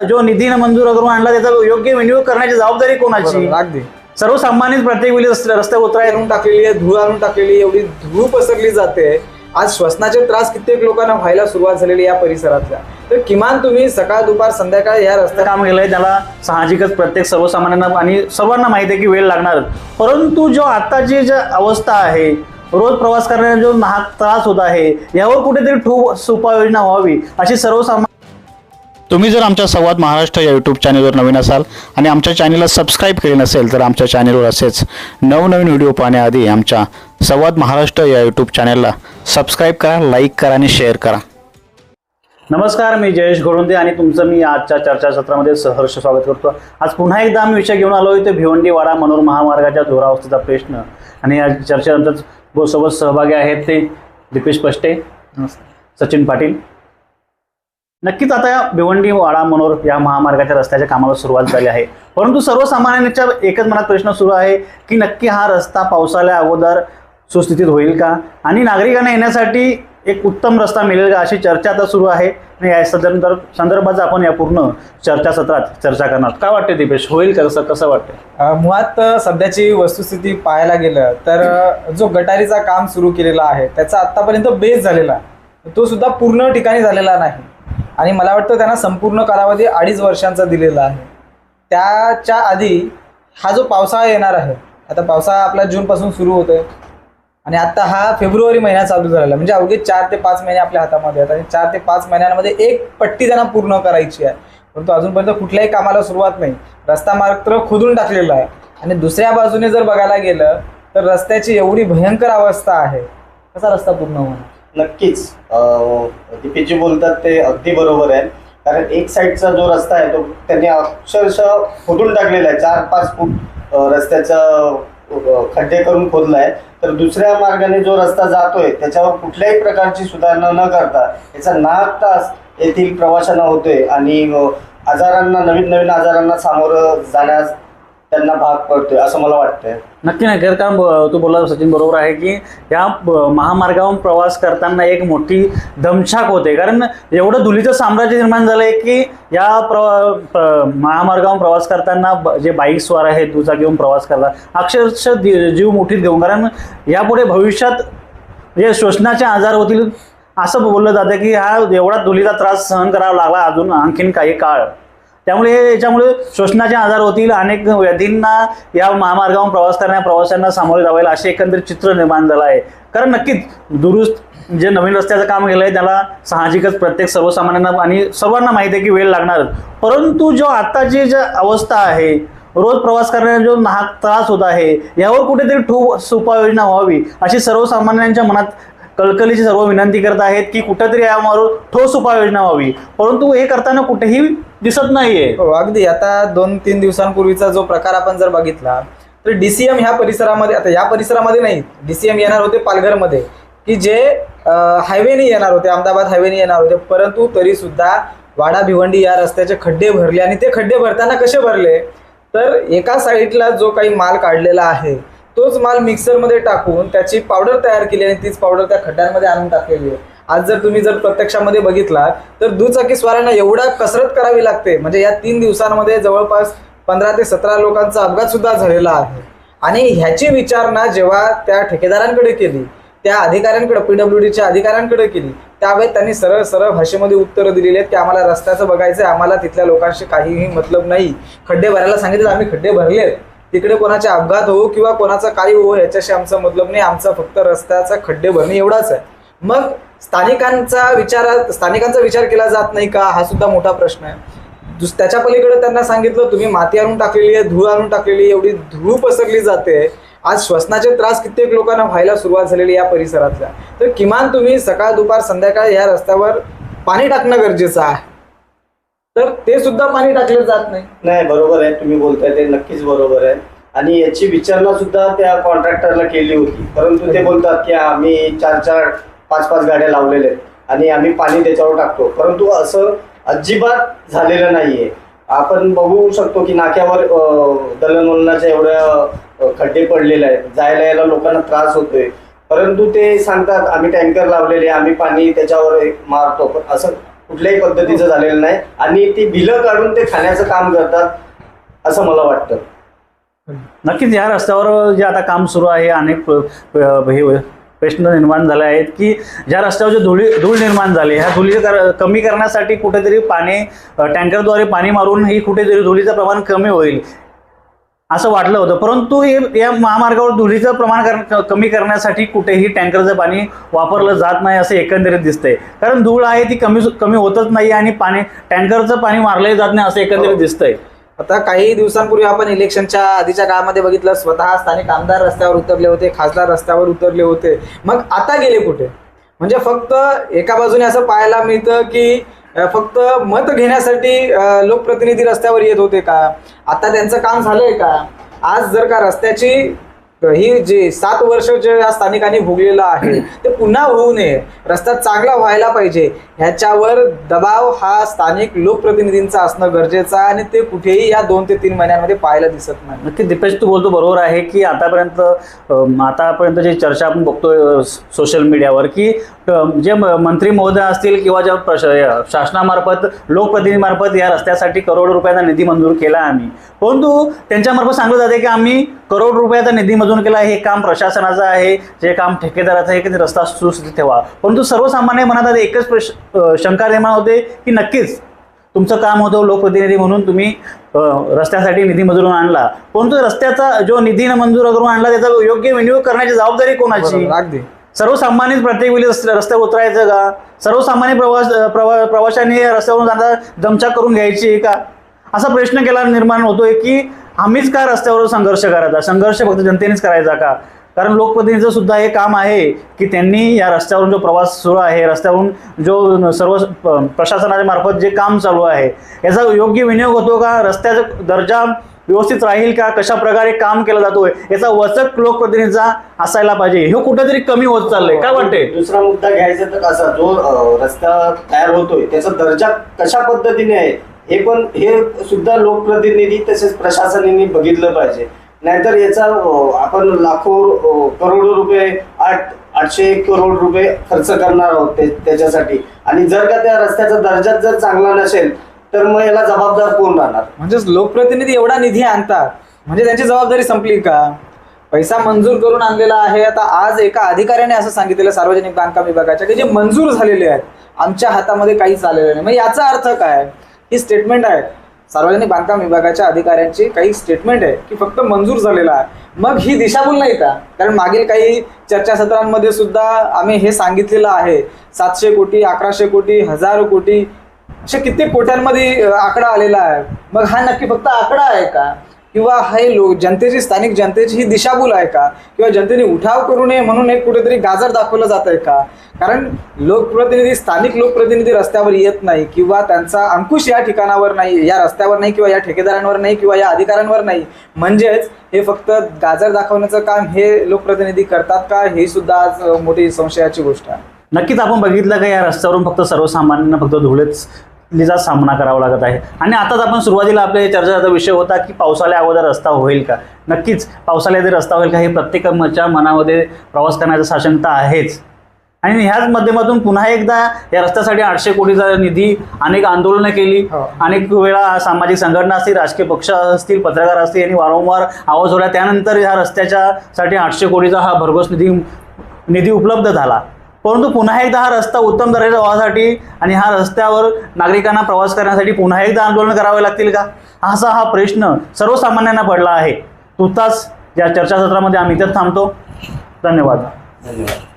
जो निधी मंजूर करून आणला त्याचा योग्य विनियोग करण्याची जबाबदारी कोणाची? अगदी. सर्वसामान्य प्रत्येक वेळी रस्ते- रस्त्यावर उतराय आणून टाकलेली आहे धूळ आणून टाकलेली एवढी धूळ पसरली जाते. आज श्वसनाचे त्रास कित्येक लोकांना व्हायला सुरुवात झालेली या परिसरातल्या. तर किमान तुम्ही सकाळ दुपार संध्याकाळ या रस्त्या काम केलंय त्याला साहजिकच प्रत्येक सर्वसामान्यांना आणि सर्वांना माहिती आहे की वेळ लागणारच परंतु जो आताची जी अवस्था आहे रोज प्रवास करण्याचा जो नाहक त्रास होत आहे यावर कुठेतरी ठोस उपाययोजना व्हावी अशी सर्वसामान्य तुम्ही जर आमच्या संवाद महाराष्ट्र या यूट्यूब चॅनलवर नवीन असाल आणि आमच्या चॅनलला सबस्क्राईब केले नसेल तर आमच्या चॅनलवर असेच नवनवीन व्हिडिओ पाहण्याआधी आमच्या संवाद महाराष्ट्र या यूट्यूब चॅनलला सबस्क्राईब करा लाईक करा आणि शेअर करा. नमस्कार मी जयेश घोडुंदे आणि तुमचं मी आजच्या चर्चासत्रामध्ये सहर्ष स्वागत करतो. आज पुन्हा एकदा आम्ही विषय घेऊन आलो ते भिवंडी वाडा मनोर महामार्गाच्या धोरावस्थेचा प्रश्न आणि या चर्चेनंतर सोबत सहभागी आहेत ते दीपेश पष्टे सचिन पाटील नक्कीच आता या भिवंडी वाडा मनोर या महामार्गाच्या रस्त्याच्या कामाला सुरुवात झाली आहे. परंतु सर्वसामान्यांच्या एकच मनात प्रश्न सुरू आहे की नक्की हा रस्ता पावसाळ्या अगोदर सुस्थितीत होईल का? आणि नागरिकांना येण्यासाठी एक उत्तम रस्ता मिळेल का? अशी चर्चा आता सुरू आहे. आणि या संदर्भ संदर्भात आपण या पूर्ण चर्चासत्रात चर्चा करणार काय वाटते दीपेश? होईल का कसं कसं वाटतं मुळात सध्याची वस्तुस्थिती पाहायला गेलं तर जो गटारीचा काम सुरू केलेला आहे त्याचा आतापर्यंत बेस झालेला आहे. तो सुद्धा पूर्ण ठिकाणी झालेला नाही. आणि मला वाटतं त्यांना संपूर्ण कालावधी अडीच वर्षांचा दिलेला आहे. त्याच्या आधी हा जो पावसाळा येणार आहे आता पावसाळा आपला जूनपासून सुरू होतो आहे आणि आता हा फेब्रुवारी महिना चालू झालेला आहे. म्हणजे अवघे चार ते पाच महिने आपल्या हातामध्ये आहेत. आणि चार ते पाच महिन्यांमध्ये एक पट्टी त्यांना पूर्ण करायची आहे. परंतु अजूनपर्यंत कुठल्याही कामाला सुरुवात नाही. रस्ता मात्र खोदून टाकलेला आहे. आणि दुसऱ्या बाजूने जर बघायला गेलं तर रस्त्याची एवढी भयंकर अवस्था आहे. कसा रस्ता पूर्ण होणार? नक्कीच. अं, बोलतात ते अगदी बरोबर आहे. कारण एक साईडचा जो रस्ता आहे तो त्यांनी अक्षरशः खोदून टाकलेला आहे. चार पाच फूट रस्त्याचा खड्डे करून खोदलाय तर दुसऱ्या मार्गाने जो रस्ता जातोय त्याच्यावर कुठल्याही प्रकारची सुधारणा न करता याचा नाहक तास येथील प्रवाशांना होतोय. आणि आजारांना नवीन नवीन आजारांना सामोरं जाण्यास त्यांना भाग पडतोय असं मला वाटतंय. नक्की नाही खरं का ब- तू बोलला सचिन बरोबर आहे की या ब- प्रवास करताना एक मोठी दमछाक होते. कारण एवढं धुलीचं साम्राज्य निर्माण झालं आहे की या प्र प्र- प्रवास करताना ब- जे बाईक स्वार आहेत दुचाकीवरून प्रवास करतात अक्षरशः दि- जीव मुठीत घेऊन. कारण यापुढे भविष्यात जे श्वसनाचे आजार होतील असं बोललं जातं की हा एवढा धुलीचा त्रास सहन करावा लागला अजून आणखीन काही काळ. त्यामुळे याच्यामुळे श्वसनाचे आजार होतील अनेक व्याधींना या महामार्गावर प्रवास करणाऱ्या प्रवाशांना सामोरे जावायला असे एकंदरीत चित्र निर्माण झालं आहे. कारण नक्कीच दुरुस्त जे नवीन रस्त्याचं काम केलं आहे त्याला साहजिकच प्रत्येक सर्वसामान्यांना आणि सर्वांना माहिती आहे की वेळ लागणारच परंतु जो आत्ताची जी अवस्था आहे रोज प्रवास करण्याचा जो नाहक त्रास होत आहे यावर कुठेतरी ठोस उपाययोजना व्हावी अशी सर्वसामान्यांच्या मनात कळकलीची सर्व विनंती करत आहेत की कुठेतरी यावर ठोस उपाययोजना व्हावी. परंतु हे करताना कुठेही दिसत नाहीये. हो अगदी. आता दोन तीन दिवसांपूर्वीचा जो प्रकार आपण जर बघितला तर डीसीएम ह्या परिसरामध्ये आता या परिसरामध्ये नाही डीसीएम येणार होते पालघरमध्ये की जे हायवेने येणार होते अहमदाबाद हायवेने येणार होते परंतु तरी सुद्धा वाडा भिवंडी या रस्त्याचे खड्डे भरले आणि ते खड्डे भरताना कसे भरले? तर एका साईडला जो काही माल काढलेला आहे तोच माल मिक्सरमध्ये टाकून त्याची पावडर तयार केली आणि तीच पावडर त्या खड्ड्यांमध्ये आणून टाकलेली आहे. आज जर तुम्ही जर प्रत्यक्षामध्ये बघितला तर दुचाकी स्वारांना एवढा कसरत करावी लागते. म्हणजे या तीन दिवसांमध्ये जवळपास पंधरा ते सतरा लोकांचा अपघात सुद्धा झालेला आहे. आणि ह्याची विचारणा जेव्हा त्या ठेकेदारांकडे केली त्या अधिकाऱ्यांकडे पीडब्ल्यू डीच्या अधिकाऱ्यांकडे केली त्यावेळेस त्यांनी सरळ सरळ भाषेमध्ये उत्तरं दिलेली आहेत की आम्हाला रस्त्याचं बघायचं आहे आम्हाला तिथल्या लोकांशी काहीही मतलब नाही. खड्डे भरायला सांगितले आम्ही खड्डे भरलेत. तिकडे कोणाचे अपघात हो किंवा कोणाचा काही हो याच्याशी आमचा मतलब नाही. आमचा फक्त रस्त्याचा खड्डे भरणे एवढाच आहे. मग स्थानिकांचा विचार स्थानिकांचा विचार केला जात नाही का? हा सुद्धा मोठा प्रश्न आहे. दुस त्याच्या पलीकडे त्यांना सांगितलं तुम्ही माती आणून टाकलेली आहे धूळ आणून टाकलेली एवढी धूळ पसरली जाते. आज श्वसनाचे त्रास कित्येक लोकांना व्हायला सुरुवात झालेली या परिसरातल्या. तर किमान तुम्ही सकाळ दुपार संध्याकाळ या रस्त्यावर पाणी टाकणं गरजेचं आहे. तर ते सुद्धा पाणी टाकलं जात नाही. नाही बरोबर आहे. तुम्ही बोलताय ते नक्कीच बरोबर आहे. आणि याची विचारणा सुद्धा त्या कॉन्ट्रॅक्टरला केली होती. परंतु ते बोलतात की आम्ही चार चार पाच पाच गाड्या लावलेल्या आहेत. आणि आम्ही पाणी त्याच्यावर टाकतो. परंतु असं अजिबात झालेलं नाहीये. आपण बघू शकतो की नाक्यावर दलनवलनाच्या एवढ्या खड्डे पडलेले आहेत. जायला यायला लोकांना त्रास होतोय. परंतु ते सांगतात आम्ही टँकर लावलेले आम्ही पाणी त्याच्यावर एक मारतो. पण असं कुठल्याही पद्धतीचं झालेलं नाही. आणि ती बिलं काढून ते खाण्याचं काम करतात असं मला वाटतं. नक्कीच या रस्त्यावर जे आता काम सुरू आहे अनेक हे प्रश्न निर्माण झाले आहेत की ज्या रस्त्यावर जे धुळी धूळ निर्माण झाली ह्या धुळी कर- कमी करण्यासाठी कुठेतरी पाणी टँकरद्वारे पाणी मारून ही कुठेतरी धुळीचं प्रमाण कमी होईल असं वाटलं होतं. परंतु हे या महामार्गावर धुळीचं प्रमाण कर- कमी करण्यासाठी कुठेही टँकरचं पाणी वापरलं जात नाही असं एकंदरीत दिसतंय. कारण धूळ आहे ती कमी कमी होतच नाही आणि पाणी टँकरचं पाणी मारलंही जात नाही असं एकंदरीत दिसतंय. आता काही दिवसांपूर्वी आपण इलेक्शनच्या आधीच्या काळामध्ये बघितलं स्वतः स्थानिक आमदार रस्त्यावर उतरले होते खासदार रस्त्यावर उतरले होते. मग आता गेले कुठे? म्हणजे फक्त एका बाजूने असं पाहायला मिळतं की फक्त मत घेण्यासाठी लोकप्रतिनिधी रस्त्यावर येत होते का? आता त्यांचं काम झालंय का? आज जर का रस्त्याची ही जी सात वर्ष जे या स्थानिकांनी भोगलेलं आहे ते पुन्हा होऊ नये. रस्ता चांगला व्हायला पाहिजे. ह्याच्यावर दबाव हा स्थानिक लोकप्रतिनिधींचा असणं गरजेचं आहे आणि ते कुठेही या दोन ते तीन महिन्यांमध्ये पाहायला दिसत नाही. नक्की दीपेश तू बोलतो बरोबर आहे की आतापर्यंत आतापर्यंत जी चर्चा आपण बघतोय सोशल मीडियावर की जे मंत्री महोदय असतील किंवा ज्या प्रश शासनामार्फत लोकप्रतिनिधीमार्फत या रस्त्यासाठी करोड रुपयाचा निधी मंजूर केला आम्ही. परंतु त्यांच्यामार्फत सांगलं जाते की आम्ही करोड रुपयाचा निधी मंजूर केला हे काम प्रशासनाचं आहे जे काम ठेकेदाराचं आहे की ते रस्ता सुस्थित ठेवा. परंतु सर्वसामान्य मनात आता एकच शंका निर्माण होते की नक्कीच तुमचं काम होतं लोकप्रतिनिधी म्हणून तुम्ही रस्त्यासाठी निधी मंजूर आणला. परंतु रस्त्याचा जो निधी मंजूर करून आणला त्याचा योग्य विनियोग करण्याची जबाबदारी कोणाची? अगदी. सर्वसामान्य प्रत्येक वेळी रस्ते- रस्त्यावर उतरायचं का? सर्वसामान्य प्रवास प्रवा प्रवाशांनी रस्त्यावरून जाता दमछाक करून घ्यायची का? असा प्रश्न केला निर्माण होतोय की आम्हीच का रस्त्यावर संघर्ष करायचा? संघर्ष फक्त जनतेनेच करायचा का? कारण लोकप्रतिनिधीचं सुद्धा हे काम आहे की त्यांनी या रस्त्यावरून जो प्रवास सुरू आहे रस्त्यावरून जो सर्व प्रशासनाच्या मार्फत जे काम चालू आहे याचा योग्य विनियोग होतो का? रस्त्याचा दर्जा व्यवस्थित राहील का? कशा प्रकारे काम केला जातोय? याचा वचक लोकप्रतिनिधीचा असायला पाहिजे. हे कुठेतरी कमी होत चाललंय. काय वाटते दुसरा मुद्दा घ्यायचा तर कसा जो रस्ता तयार होतोय त्याचा दर्जा कशा पद्धतीने आहे हे पण हे सुद्धा लोकप्रतिनिधी तसेच प्रशासनाने बघितलं पाहिजे. नाहीतर याचा आपण लाखो करोडो रुपये आठ आठशे करोड रुपये खर्च करणार आहोत ते- त्याच्यासाठी. आणि जर का त्या रस्त्याचा दर्जा जर चांगला नसेल तर मग याला जबाबदार कोण राहणार? म्हणजेच लोकप्रतिनिधी एवढा निधी आणतात म्हणजे त्यांची जबाबदारी संपली का? पैसा मंजूर करून आणलेला आहे. आता आज एका अधिकाऱ्याने असं सांगितलेलं सार्वजनिक बांधकाम विभागाच्या की जे मंजूर झालेले आहेत आमच्या हातामध्ये काहीच आलेलं नाही. मग याचा अर्थ काय? ही स्टेटमेंट आहे. सार्वजनिक बांधकाम विभागाच्या अधिकाऱ्यांची काही स्टेटमेंट आहे की फक्त मंजूर झालेला आहे. मग ही दिशाभूल नाही का? कारण मागील काही चर्चासत्रांमध्ये सुद्धा आम्ही हे सांगितलेलं आहे. सातशे कोटी अकराशे कोटी हजारो कोटी अशा कित्येक कोट्यांमध्ये आकडा आलेला आहे. मग हा नक्की फक्त आकडा आहे का? किंवा हे लोक जनतेची स्थानिक जनतेची ही दिशाभूल आहे का? किंवा जनतेने उठाव करू नये म्हणून एक कुठेतरी गाजर दाखवलं जात आहे का? कारण लोकप्रतिनिधी स्थानिक लोकप्रतिनिधी रस्त्यावर येत नाही किंवा त्यांचा अंकुश या ठिकाणावर नाही या रस्त्यावर नाही किंवा या ठेकेदारांवर नाही किंवा या अधिकाऱ्यांवर नाही. म्हणजेच हे फक्त गाजर दाखवण्याचं काम हे लोकप्रतिनिधी करतात का? हे सुद्धा आज मोठी संशयाची गोष्ट आहे. नक्कीच आपण बघितलं का या रस्त्यावरून फक्त सर्वसामान्यांना फक्त धुळेच लिचा सामना करावा लागत आहे. आणि आताच आपण सुरुवातीला आपल्या चर्चेचा विषय होता की पावसाळ्या अगोदर रस्ता होईल का? नक्कीच पावसाळ्यात रस्ता होईल का हे प्रत्येकाच्या मनामध्ये प्रवास करण्याचा साशंकता आहेच. आणि ह्याच माध्यमातून पुन्हा एकदा या रस्त्यासाठी आठशे कोटीचा निधी अनेक आंदोलनं केली. हो. अनेक वेळा सामाजिक संघटना असतील राजकीय पक्ष असतील पत्रकार असतील यांनी वारंवार आवाज उठला त्यानंतर ह्या रस्त्याच्या साठी आठशे कोटीचा हा भरघोस निधी निधी उपलब्ध झाला. परंतु पुन्हा एकदा हा रस्ता उत्तम दर्जाचा व्हावासाठी आणि हा रस्त्यावर नागरिकांना प्रवास करण्यासाठी पुन्हा एकदा आंदोलन करावे लागतील का? असा हा प्रश्न सर्वसामान्यांना पडला आहे. तुर्तास या चर्चासत्रामध्ये आम्ही इथं थांबतो. धन्यवाद. धन्यवाद.